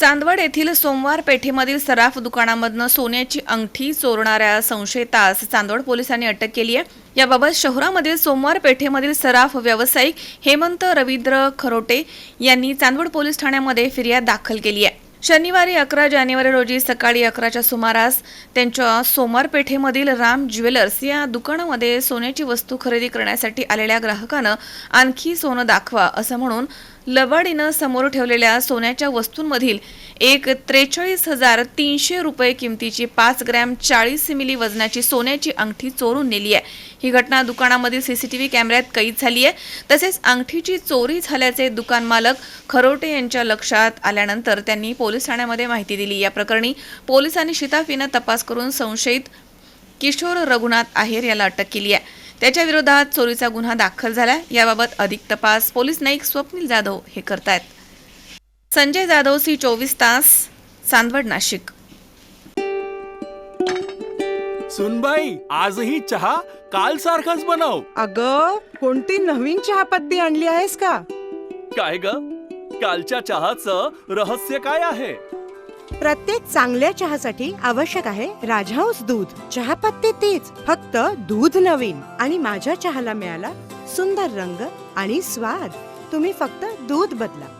चांदवड येथील सोमवार पेठेमधील सराफ दुकानामधनं सोन्याची अंगठी चोरणाऱ्या संशयितास चांदवड पोलिसांनी अटक केली आहे. याबाबत शहरामधील सोमवार पेठेमधील सराफ व्यावसायिक हेमंत रवींद्र खरोटे यांनी चांदवड पोलीस ठाण्यामध्ये फिर्याद दाखल केली आहे. शनिवारी अकरा जानेवारी रोजी सकाळी अकराच्या सुमारास त्यांच्या सोमारपेठेमधील राम ज्वेलर्स या दुकानामध्ये सोन्याची वस्तू खरेदी करण्यासाठी आलेल्या ग्राहकानं आणखी सोनं दाखवा असं म्हणून लबाडीनं समोर ठेवलेल्या सोन्याच्या वस्तूंमधील एक त्रेचाळीस हजार तीनशे रुपये किमतीची पाच ग्रॅम चाळीस मिली वजनाची सोन्याची अंगठी चोरून नेली आहे. ही घटना दुकानामधील सीसीटीव्ही कॅमेऱ्यात कैद झाली आहे. तसेच अंगठीची चोरी झाल्याचे दुकान मालक खरोटे यांच्या लक्षात आल्यानंतर त्यांनी पोलीस ठाण्यामध्ये माहिती दिली. या प्रकरणी पोलिसांनी शिताफीनं तपास करून संशयित किशोर रघुनाथ आहेर याला अटक केली आहे. त्याच्या विरोधात चोरीचा गुन्हा दाखल झाला याबाबत अधिक तपास पोलीस नाईक स्वप्नील जाधव हे करतायत. संजय जाधव सी चोवीस तास चांदवड नाशिक. सुनबाई आजही चहा काल सारखाच बनव. अग कोणती नवीन चहापत्ती आणली आहेस का? काय ग? कालच्या चहाचं रहस्य काय आहे? प्रत्येक चांगल्या चहासाठी आवश्यक आहे राजहंस दूध. चहापत्ती तीच फक्त दूध नवीन. आणि माझ्या चहाला मिळाला सुंदर रंग आणि स्वाद. तुम्ही फक्त दूध बदला.